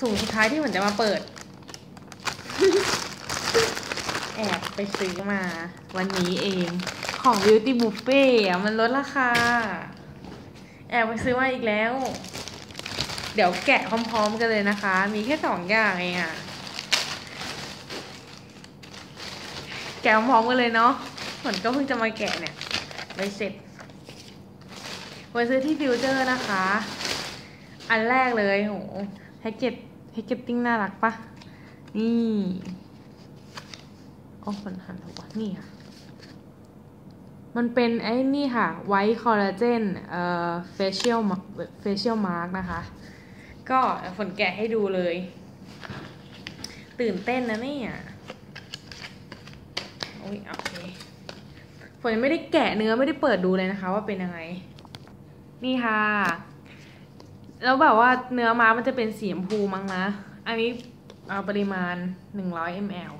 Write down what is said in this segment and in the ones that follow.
สูงสุดท้ายที่ผมจะมาเปิด แอบไปซื้อมาวันนี้เองของ Beauty Buffet อะมันลดราคา แอบไปซื้อมาอีกแล้ว เดี๋ยวแกะพร้อมๆกันเลยนะคะ มีแค่สองอย่างเองอะ แกะพร้อมๆกันเลยเนาะฝนก็เพิ่งจะมาแกะเนี่ยเลยเสร็จไปซื้อที่ฟิวเจอร์นะคะ อันแรกเลยโหแพ็กเกจแพ็กเกจติ้งน่ารักปะนี่โอ้ฝนหันถูกวะนี่ค่ะ มันเป็นไอ้นี่ค่ะ ไวท์คอลลาเจนเอ่อเฟเชียลเฟเชียลมาร์กนะคะ ก็ฝนแกะให้ดูเลย ตื่นเต้นนะเนี่ยโอ้ยโอเคฝนไม่ได้แกะเนื้อไม่ได้เปิดดูเลยนะคะว่าเป็นยังไง นี่ค่ะ แล้วแบบว่าเนื้อม้ามันจะเป็นสีชมพูมั้งนะ อันนี้เอาปริมาณหนึ่งร้อย ml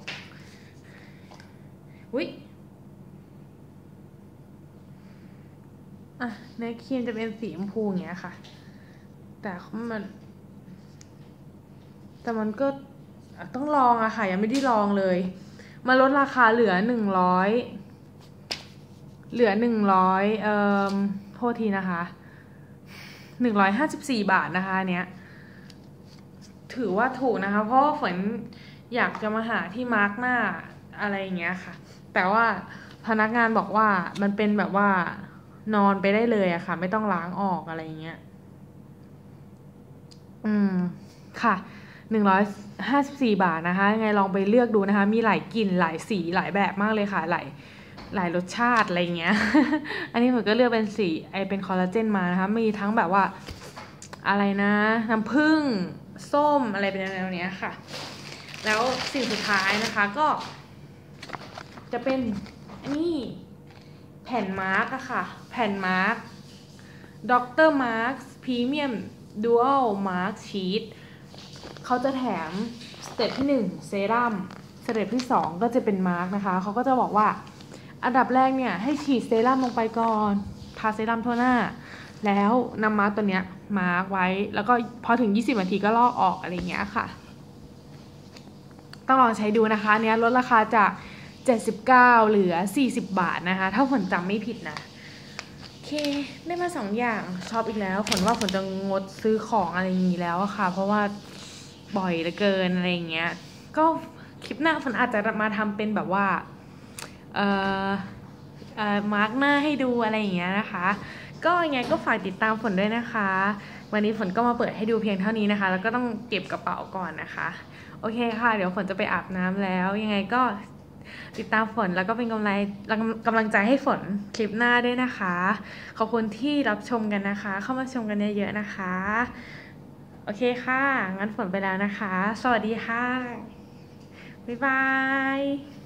อุ้ยอะเนื้อครีมจะเป็นสีชมพูอย่างเงี้ยค่ะ แต่มัน แต่มันก็ต้องลองอะค่ะ ยังไม่ได้ลองเลย มาลดราคาเหลือหนึ่งร้อยเหลือหนึ่งร้อยเอ่อโทษทีนะคะ หนึ่งร้อยห้าสิบสี่บาทนะคะเนี้ย ถือว่าถูกนะคะ เพราะฝนอยากจะมาหาที่มาร์กหน้าอะไรอย่างเงี้ยค่ะ แต่ว่าพนักงานบอกว่ามันเป็นแบบว่านอนไปได้เลยอะค่ะ ไม่ต้องล้างออกอะไรอย่างเงี้ย อืม ค่ะหนึ่งร้อยห้าสิบสี่บาทนะคะยังไงลองไปเลือกดูนะคะ มีหลายกลิ่นหลายสีหลายแบบมากเลยค่ะหลาย หลายรสชาติอะไรเงี้ย อันนี้ผมก็เลือกเป็นสีไอเป็นคอลลาเจนมานะคะ มีทั้งแบบว่าอะไรนะน้ำผึ้งส้มอะไรเป็นแนวเนี้ยค่ะ แล้วสิ่งสุดท้ายนะคะก็ จะเป็นนนี้แผ่นมาร์กอะค่ะ แผ่นมาร์กด็อกเตอร์มาร์กพรีเมียมดูอัลมาร์กชีตเขาจะแถมสเต็ปที่หนึ่งเซรั่มสเต็ปที่สองก็จะเป็นมาร์กนะคะ เขาก็จะบอกว่า อันดับแรกเนี่ยให้ฉีดเซรั่มลงไปก่อนทาเซรั่มทั่วหน้า แล้วนำมาร์กตัวเนี้ยมาร์กไว้แล้วก็พอถึง 20 นาทีก็ลอกออกอะไรเงี้ยค่ะ ต้องลองใช้ดูนะคะเนี้ยลดราคาจาก 79 เหลือ 40 บาทนะคะ ถ้าฝนจำไม่ผิดนะโอเคได้มาสองอย่างชอบอีกแล้วฝนว่าฝนจะงดซื้อของอะไรอย่างนี้แล้วค่ะ เพราะว่าบ่อยเหลือเกินอะไรอย่างเงี้ย ก็คลิปหน้าฝนอาจจะมาทำเป็นแบบว่า มาร์กหน้าให้ดูอะไรอย่างเงี้ยนะคะ ก็ยังไงก็ฝากติดตามฝนด้วยนะคะ วันนี้ฝนก็มาเปิดให้ดูเพียงเท่านี้นะคะ แล้วก็ต้องเก็บกระเป๋าก่อนนะคะ โอเคค่ะ เดี๋ยวฝนจะไปอาบน้ำแล้ว ยังไงก็ติดตามฝนแล้วก็เป็นกำลังกำลังใจให้ฝนคลิปหน้าด้วยนะคะ ขอบคุณที่รับชมกันนะคะ เข้ามาชมกันเยอะๆนะคะ โอเคค่ะ งั้นฝนไปแล้วนะคะ สวัสดีค่ะ บ๊ายบาย